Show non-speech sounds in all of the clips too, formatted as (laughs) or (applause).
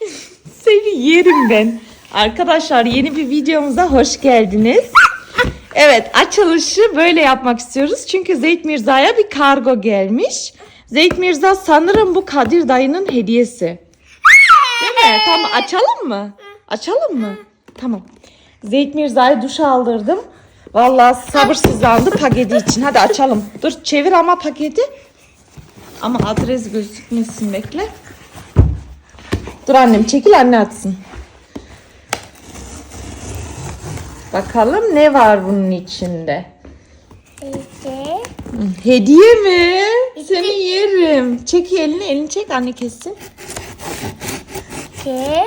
(laughs) Seni yerim ben. Arkadaşlar yeni bir videomuza hoş geldiniz. Evet açılışı böyle yapmak istiyoruz. Çünkü Zeyt Mirza'ya bir kargo gelmiş. Zeyt Mirza sanırım bu Kadir dayının hediyesi. Değil mi? Tamam açalım mı? Açalım mı? Tamam. Zeyt Mirza'ya duş aldırdım. Vallahi sabırsızlandı paketi için. Hadi açalım. Dur çevir ama paketi. Ama adres gözükmesin bekle. Dur annem çekil anne atsın. Bakalım ne var bunun içinde. İşte. Hediye mi? Seni yerim. Çek elini, elini çek anne kessin. Ke.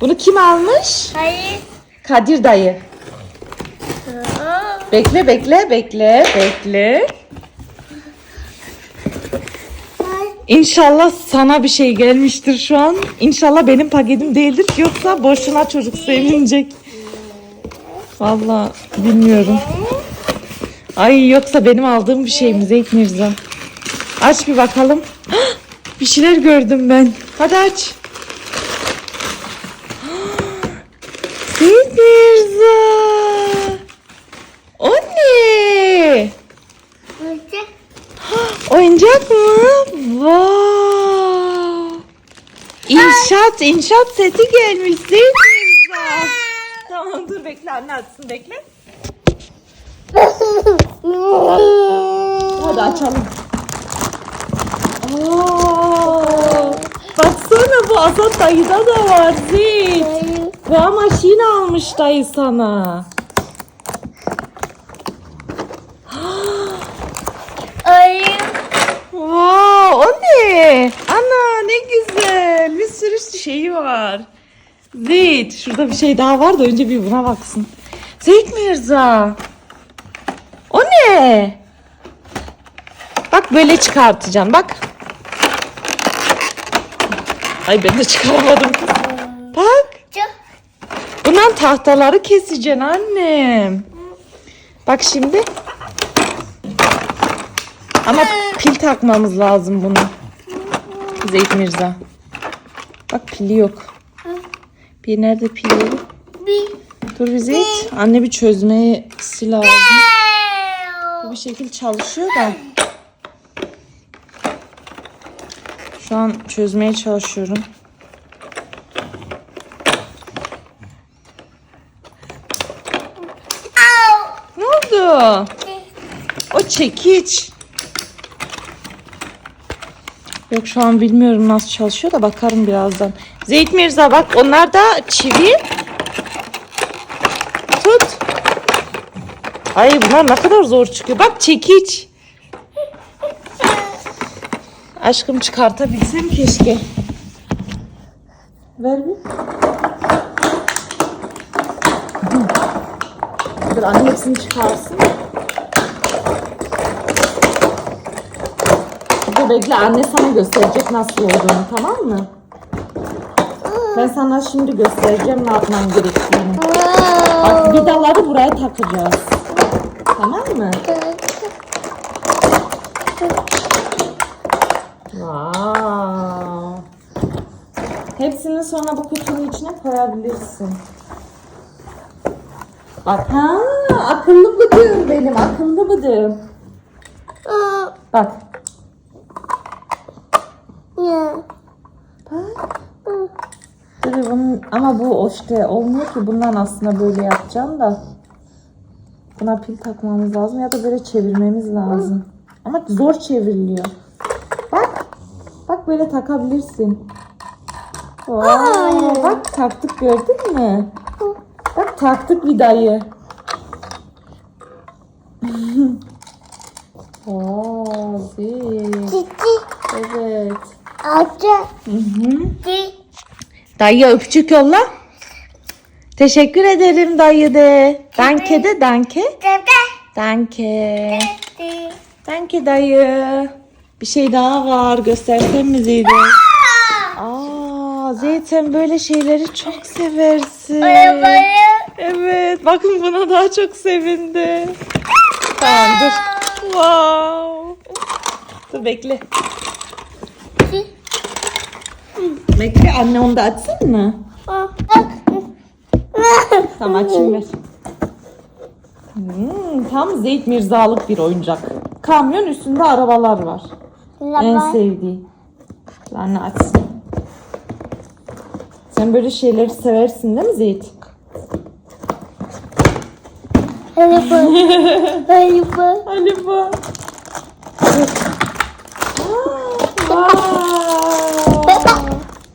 Bunu kim almış? Hayır. Kadir dayı. Bekle, bekle, bekle, bekle. İnşallah sana bir şey gelmiştir şu an. İnşallah benim paketim değildir yoksa boşuna çocuk sevinecek. Vallahi bilmiyorum. Ay yoksa benim aldığım bir şey mi Zeyt Mirza? Aç bir bakalım. (gasps) Bir şeyler gördüm ben. Hadi aç. Zeyt Mirza. O ne? İşte. Oyuncak mı? Wow. İnşaat, inşaat seti gelmiş Mirza. Tamam dur bekle anne atsın bekle. Hadi açalım. Aa, baksana bu Azat dayıda da var Zeyt. Bu maşin almış dayı sana. Ayı. Wow, o ne? Ana ne güzel. Bir sürü şeyi var. Zeyt, şurada bir şey daha var da önce bir buna baksın. Zeyt Mirza. O ne? Bak böyle çıkartacağım bak. Ay ben de çıkaramadım. Bak. Bundan tahtaları keseceksin annem. Bak şimdi. Ama pil takmamız lazım bunu. Zeyt Mirza. Bak pili yok. Bir nerede pil yok? Bir. Dur bir Zeyt. Anne bir çözmesi lazım. Bu bir şekil çalışıyor da. Şu an çözmeye çalışıyorum. Ne oldu? O çekiç. Yok şu an bilmiyorum nasıl çalışıyor da bakarım birazdan. Zeyt Mirza bak onlar da çivi. Tut. Ay bunlar ne kadar zor çıkıyor. Bak çekiç. Aşkım çıkartabilsem keşke. Ver bir. Dur anne çıkarsın. Bekle anne sana gösterecek nasıl olduğunu tamam mı? Ben sana şimdi göstereceğim ne yapman gerektiğini. Bak vidaları buraya takacağız. Tamam mı? Wow. Hepsini sonra bu kutunun içine koyabilirsin. Bak ha akıllı bıdığım benim akıllı bıdığım. Bak. Ya. Bak. Dur bunun, ama bu işte olmuyor ki bundan aslında böyle yapacağım da. Buna pil takmamız lazım ya da böyle çevirmemiz lazım. Ama zor çevriliyor. Bak. Bak böyle takabilirsin. Wow, bak taktık gördün mü? Bak taktık vidayı. wow, (laughs) zil. Evet. Acı. Hı hı. Cici. Dayıya öpücük yolla. Teşekkür ederim dayı de. Danke de danke. Danke. Danke dayı. Bir şey daha var. Göstersem mi Zeyde? Aa, Zeyd sen böyle şeyleri çok seversin. Arabayı. Evet. Bakın buna daha çok sevindi. Tamam dur. Wow. Dur bekle. Bekle anne onu da açsın mı? Tamam açayım ver. Hmm, tam Zeyt Mirzalık bir oyuncak. Kamyon üstünde arabalar var. En sevdiği. Anne açsın. Sen böyle şeyleri seversin değil mi Zeyt? Araba. Araba. Ali bu. Wow.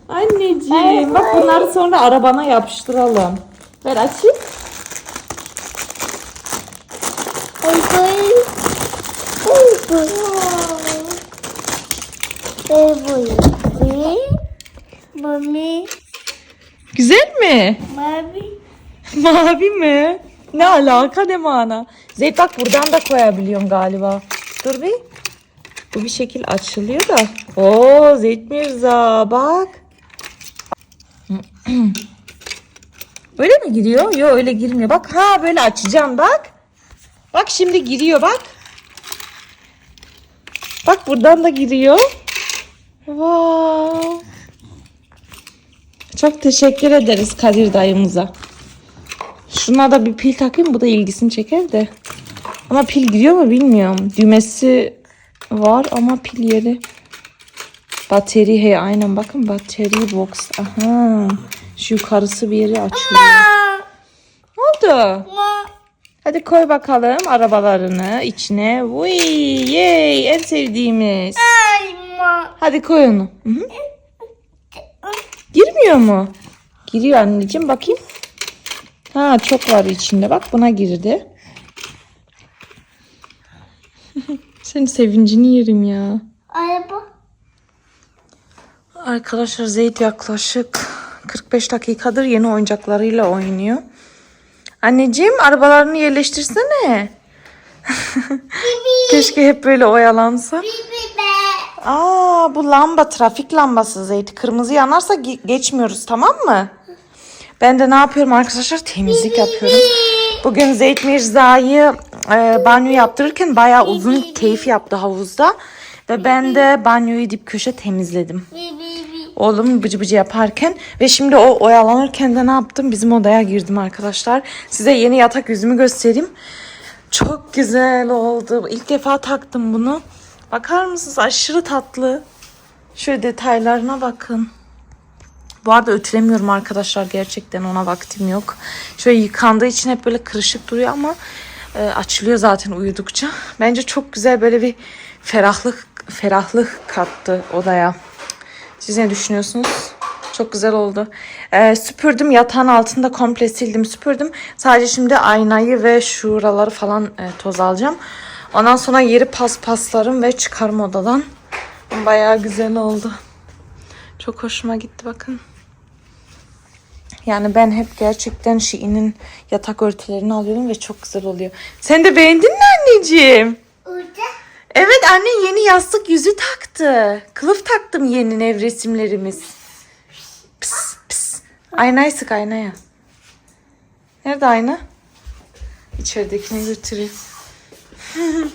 Anneciğim bak bunları sonra arabana yapıştıralım. Ver açayım. Mami. Güzel mi? Mami. (laughs) Mavi mi? Ne alaka ne mana? Zeyt bak buradan da koyabiliyorum galiba. Dur bir. Bu bir şekil açılıyor da. Oo Zeyt Mirza bak. Öyle mi giriyor? Yok öyle girmiyor. Bak ha böyle açacağım bak. Bak şimdi giriyor bak. Bak buradan da giriyor. Wow. Çok teşekkür ederiz Kadir dayımıza. Şuna da bir pil takayım bu da ilgisini çeker de. Ama pil gidiyor mu bilmiyorum. Düğmesi var ama pil yeri. Bateri he aynen bakın bateri box. Aha. Şu yukarısı bir yeri açılıyor. Ne oldu? Hadi koy bakalım arabalarını içine. Uy, yay en sevdiğimiz. Hadi koy onu. Hı hı. Girmiyor mu? Giriyor anneciğim bakayım. Ha çok var içinde. Bak buna girdi. (laughs) Senin sevincini yerim ya. Araba. Arkadaşlar Zeyt yaklaşık 45 dakikadır yeni oyuncaklarıyla oynuyor. Anneciğim arabalarını yerleştirsene. (laughs) Keşke hep böyle oyalansa. Aa bu lamba trafik lambası Zeyt. Kırmızı yanarsa ge- geçmiyoruz tamam mı? Ben de ne yapıyorum arkadaşlar? Temizlik yapıyorum. Bugün Zeyt Mirza'yı e, banyo yaptırırken bayağı uzun keyif yaptı havuzda. Ve ben de banyoyu dip köşe temizledim. Oğlum bıcı bıcı yaparken ve şimdi o oyalanırken de ne yaptım? Bizim odaya girdim arkadaşlar. Size yeni yatak yüzümü göstereyim. Çok güzel oldu. İlk defa taktım bunu. Bakar mısınız? Aşırı tatlı. Şöyle detaylarına bakın. Bu arada ötülemiyorum arkadaşlar. Gerçekten ona vaktim yok. Şöyle yıkandığı için hep böyle kırışık duruyor ama e, açılıyor zaten uyudukça. Bence çok güzel böyle bir ferahlık ferahlık kattı odaya. Siz ne düşünüyorsunuz? Çok güzel oldu. Ee, süpürdüm yatağın altında komple sildim süpürdüm. Sadece şimdi aynayı ve şuraları falan e, toz alacağım. Ondan sonra yeri paspaslarım ve çıkarım odadan. Bayağı güzel oldu. Çok hoşuma gitti bakın. Yani ben hep gerçekten Şii'nin yatak örtülerini alıyorum ve çok güzel oluyor. Sen de beğendin mi anneciğim? Uca. Evet anne yeni yastık yüzü taktı. Kılıf taktım yeni ev resimlerimiz. Pıs pıs. Aynayı sık aynaya. Nerede ayna? İçeridekini götüreyim. (laughs)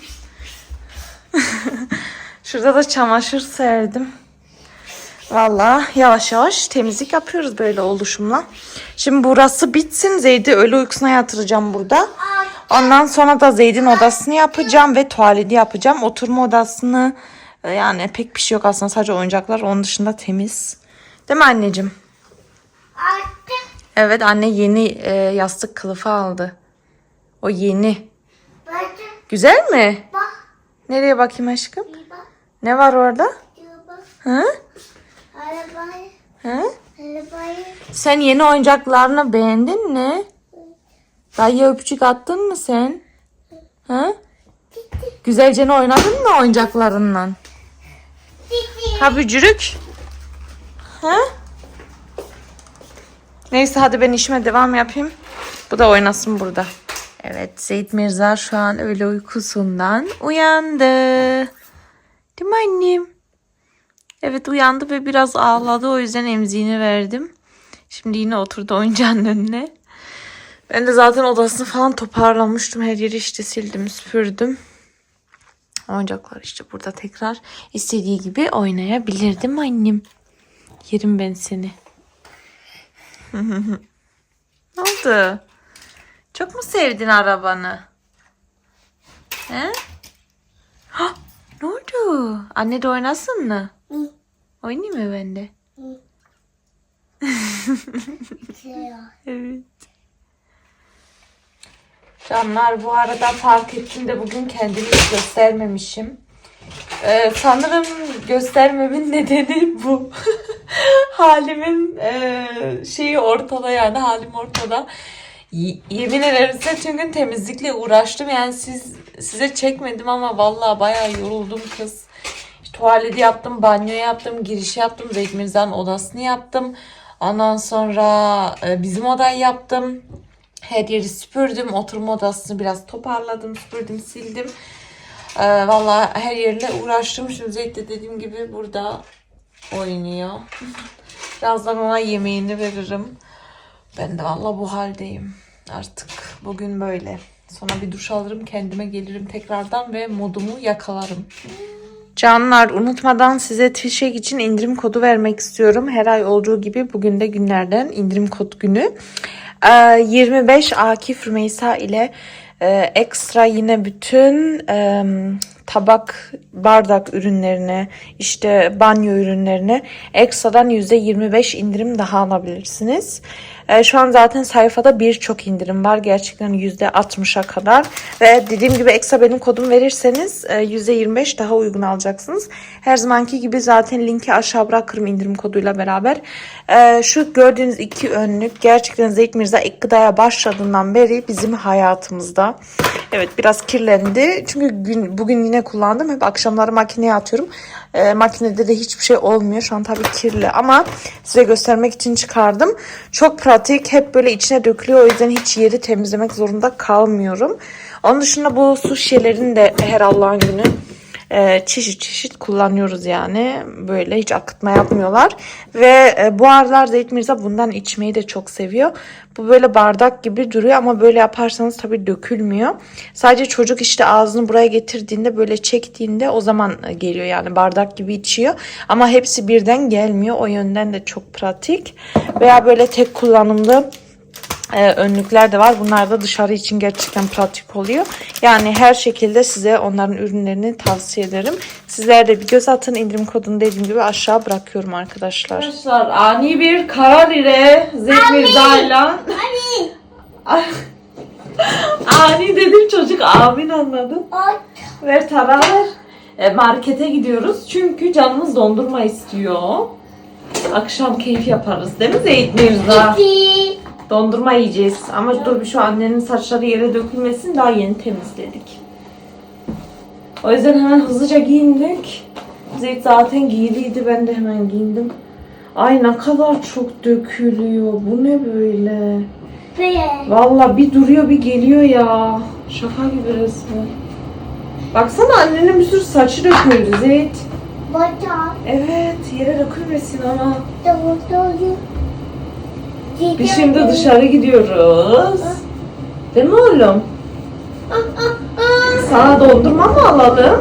Şurada da çamaşır serdim. Valla yavaş yavaş temizlik yapıyoruz böyle oluşumla. Şimdi burası bitsin. Zeyd'i öğle uykusuna yatıracağım burada. Ondan sonra da Zeyd'in odasını yapacağım ve tuvaleti yapacağım. Oturma odasını e, yani pek bir şey yok aslında sadece oyuncaklar onun dışında temiz. Değil mi anneciğim? Evet anne yeni e, yastık kılıfı aldı. O yeni. Güzel mi? Nereye bakayım aşkım? Ne var orada? Hı? Arabayı. Hı? Arabayı. Sen yeni oyuncaklarını beğendin mi? Dayıya öpücük attın mı sen? Hı? Güzelce oynadın mı oyuncaklarından? Ha bücürük. Ha? Neyse hadi ben işime devam yapayım. Bu da oynasın burada. Evet Zeyt Mirza şu an öğle uykusundan uyandı. Değil mi annem? Evet uyandı ve biraz ağladı o yüzden emziğini verdim. Şimdi yine oturdu oyuncağın önüne. Ben de zaten odasını falan toparlamıştım. Her yeri işte sildim süpürdüm. Oyuncaklar işte burada tekrar istediği gibi oynayabilirdim annem. Yerim ben seni. (laughs) ne oldu? Çok mu sevdin arabanı? He? (gasps) Hah, ne oldu? Anne de oynasın mı? Oynayayım mı ben de? (laughs) Evet. Canlar bu arada fark ettim de bugün kendimi göstermemişim. Ee, sanırım göstermemin (laughs) nedeni bu. (laughs) Halimin e, şeyi ortada yani halim ortada. Y- yemin ederim size tüm gün temizlikle uğraştım. Yani siz size çekmedim ama vallahi bayağı yoruldum kız. Tuvaleti yaptım, banyo yaptım, giriş yaptım, Mirza'nın odasını yaptım. Ondan sonra e, bizim odayı yaptım. Her yeri süpürdüm. Oturma odasını biraz toparladım, süpürdüm, sildim. Ee, Valla her yerle uğraştım. Şimdi Zeyt de dediğim gibi burada oynuyor. (laughs) Birazdan ona yemeğini veririm. Ben de valla bu haldeyim. Artık bugün böyle. Sonra bir duş alırım, kendime gelirim tekrardan ve modumu yakalarım. Canlar unutmadan size Twitch'e için indirim kodu vermek istiyorum. Her ay olduğu gibi bugün de günlerden indirim kod günü. Ee, 25 Akif Rümeysa ile e, ekstra yine bütün tabak, bardak ürünlerine, işte banyo ürünlerine ekstradan %25 indirim daha alabilirsiniz. E, şu an zaten sayfada birçok indirim var. Gerçekten %60'a kadar. Ve dediğim gibi ekstra benim kodum verirseniz e, %25 daha uygun alacaksınız. Her zamanki gibi zaten linki aşağı bırakırım indirim koduyla beraber. E, şu gördüğünüz iki önlük gerçekten Zeyt Mirza ek gıdaya başladığından beri bizim hayatımızda. Evet biraz kirlendi. Çünkü gün, bugün yine kullandım. Hep akşamları makineye atıyorum. E, makinede de hiçbir şey olmuyor. Şu an tabii kirli ama size göstermek için çıkardım. Çok pratik. Hep böyle içine dökülüyor. O yüzden hiç yeri temizlemek zorunda kalmıyorum. Onun dışında bu su şişelerini de her Allah'ın günü e, çeşit çeşit kullanıyoruz yani. Böyle hiç akıtma yapmıyorlar. Ve e, bu aralar Zeyt Mirza bundan içmeyi de çok seviyor. Bu böyle bardak gibi duruyor ama böyle yaparsanız tabii dökülmüyor. Sadece çocuk işte ağzını buraya getirdiğinde böyle çektiğinde o zaman e, geliyor yani bardak gibi içiyor. Ama hepsi birden gelmiyor. O yönden de çok pratik. Veya böyle tek kullanımlı e, önlükler de var. Bunlar da dışarı için gerçekten pratik oluyor. Yani her şekilde size onların ürünlerini tavsiye ederim. Sizler de bir göz atın. indirim kodunu dediğim gibi aşağı bırakıyorum arkadaşlar. Arkadaşlar ani bir karar ile Zeyt Mirza'yla Hadi. (laughs) ani dedim çocuk amin anladım. Ay. Ver tara ver. E, markete gidiyoruz çünkü canımız dondurma istiyor. Akşam keyif yaparız değil mi Zeyt Mirza? Dondurma yiyeceğiz. Ama dur bir şu annenin saçları yere dökülmesin. Daha yeni temizledik. O yüzden hemen hızlıca giyindik. Zeyt zaten giydiydi. Ben de hemen giyindim. Ay ne kadar çok dökülüyor. Bu ne böyle? Valla bir duruyor bir geliyor ya. Şaka gibi resmen. Baksana annenin bir sürü saçı döküldü Zeyt. Bacak. Evet yere dökülmesin ama. Doğru doğru. Biz şimdi dışarı gidiyoruz. Değil mi oğlum? Sana dondurma mı alalım?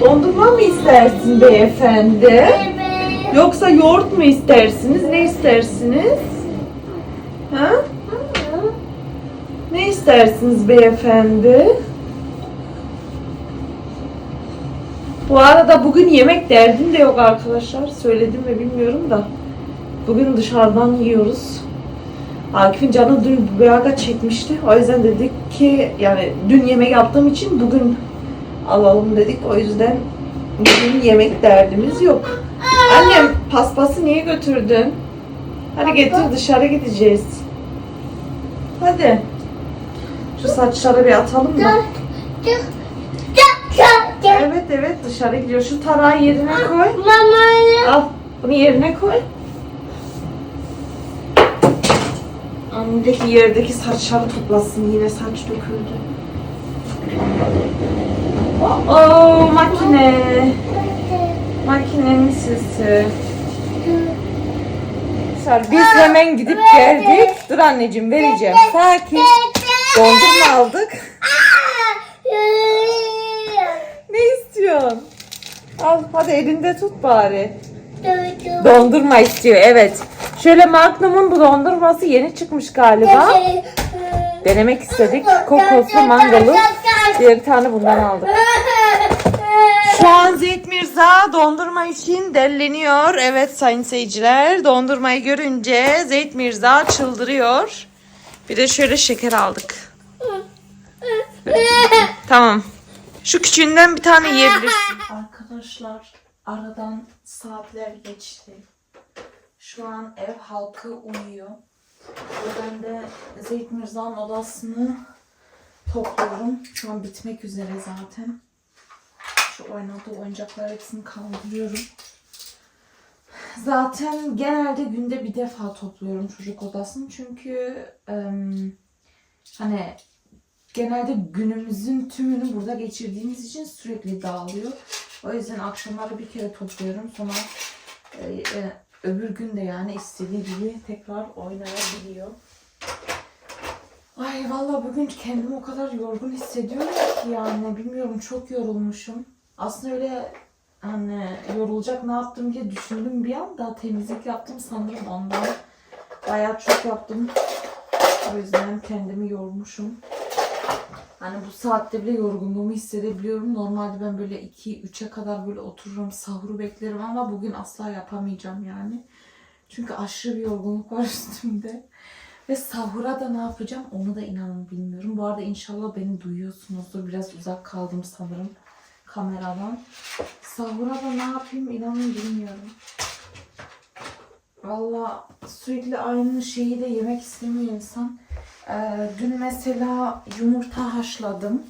Dondurma mı istersin beyefendi? Evet. Yoksa yoğurt mu istersiniz? Ne istersiniz? Ha? Ne istersiniz beyefendi? Bu arada bugün yemek derdim de yok arkadaşlar. Söyledim mi bilmiyorum da. Bugün dışarıdan yiyoruz. Akif'in canı dün bayağı çekmişti. O yüzden dedik ki yani dün yemek yaptığım için bugün alalım dedik. O yüzden bugün yemek derdimiz yok. Annem paspası niye götürdün? Hadi getir dışarı gideceğiz. Hadi. Şu saçları bir atalım. Dur. Evet evet dışarı gidiyor. Şu tarağı yerine koy. Mama. Al bunu yerine koy. Anındaki yerdeki saçları toplasın. Yine saç döküldü. Oo makine. Makinenin sesi. Biz hemen gidip geldik. Dur anneciğim vereceğim. Sakin. Dondurma aldık. Ne istiyorsun? Al hadi elinde tut bari. Dondurma istiyor evet. Şöyle Magnum'un bu dondurması yeni çıkmış galiba. Denemek istedik. Kokoslu mangolu. Bir tane bundan aldık. (laughs) Şu an Zeyt Mirza dondurma için delleniyor. Evet sayın seyirciler dondurmayı görünce Zeyt Mirza çıldırıyor. Bir de şöyle şeker aldık. (laughs) Tamam. Şu küçüğünden bir tane yiyebilirsin. (laughs) Arkadaşlar aradan saatler geçti. Şu an ev halkı uyuyor. Ben de Zeyt Mirza'nın odasını topluyorum. Şu an bitmek üzere zaten. Şu oynadığı oyuncaklar hepsini kaldırıyorum. Zaten genelde günde bir defa topluyorum çocuk odasını. Çünkü em, hani genelde günümüzün tümünü burada geçirdiğimiz için sürekli dağılıyor. O yüzden akşamları bir kere topluyorum. Sonra e, e, öbür gün de yani istediği gibi tekrar oynayabiliyor. Ay vallahi bugün kendimi o kadar yorgun hissediyorum ki yani bilmiyorum çok yorulmuşum. Aslında öyle hani yorulacak ne yaptım diye düşündüm bir anda temizlik yaptım sanırım ondan. Bayağı çok yaptım. O yüzden kendimi yormuşum. Hani bu saatte bile yorgunluğumu hissedebiliyorum. Normalde ben böyle 2-3'e kadar böyle otururum, sahuru beklerim ama bugün asla yapamayacağım yani. Çünkü aşırı bir yorgunluk var (laughs) üstümde. Ve sahura da ne yapacağım onu da inanın bilmiyorum. Bu arada inşallah beni duyuyorsunuzdur. Biraz uzak kaldım sanırım kameradan. Sahura da ne yapayım inanın bilmiyorum. Valla sürekli aynı şeyi de yemek istemiyor insan. Ee, dün mesela yumurta haşladım.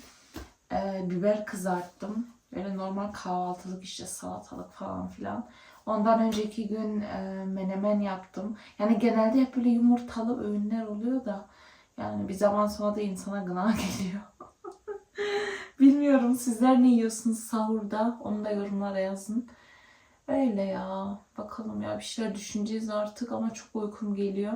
Ee, biber kızarttım. Böyle normal kahvaltılık işte salatalık falan filan. Ondan önceki gün e, menemen yaptım. Yani genelde hep böyle yumurtalı öğünler oluyor da yani bir zaman sonra da insana gına (laughs) geliyor. Bilmiyorum sizler ne yiyorsunuz sahurda? Onu da yorumlara yazın. Öyle ya. Bakalım ya bir şeyler düşüneceğiz artık ama çok uykum geliyor.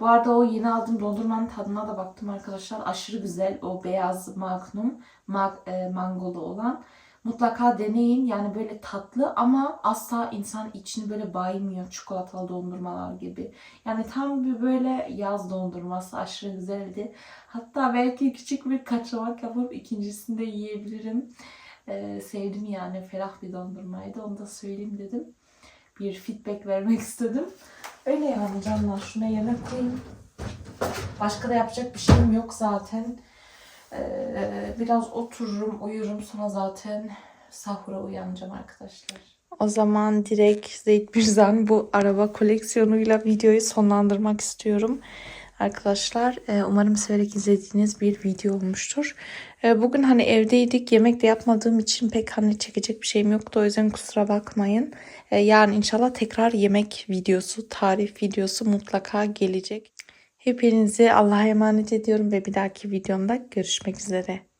Bu arada o yeni aldığım dondurmanın tadına da baktım arkadaşlar. Aşırı güzel o beyaz magnum mag, e, mangolu olan. Mutlaka deneyin. Yani böyle tatlı ama asla insan içini böyle baymıyor çikolatalı dondurmalar gibi. Yani tam bir böyle yaz dondurması aşırı güzeldi. Hatta belki küçük bir kaçamak yapıp ikincisini de yiyebilirim. Ee, sevdim yani ferah bir dondurmaydı. Onu da söyleyeyim dedim. Bir feedback vermek (laughs) istedim. Öyle yani canlar. Şuna yemek koyayım. Başka da yapacak bir şeyim yok zaten. Ee, biraz otururum, uyurum. Sonra zaten sahura uyanacağım arkadaşlar. O zaman direkt Zeyt Mirza'nın bu araba koleksiyonuyla videoyu sonlandırmak istiyorum. Arkadaşlar e, umarım severek izlediğiniz bir video olmuştur. E, Bugün hani evdeydik yemek de yapmadığım için pek hani çekecek bir şeyim yoktu. O yüzden kusura bakmayın. E, Yarın inşallah tekrar yemek videosu, tarif videosu mutlaka gelecek. Hepinizi Allah'a emanet ediyorum ve bir dahaki videomda görüşmek üzere.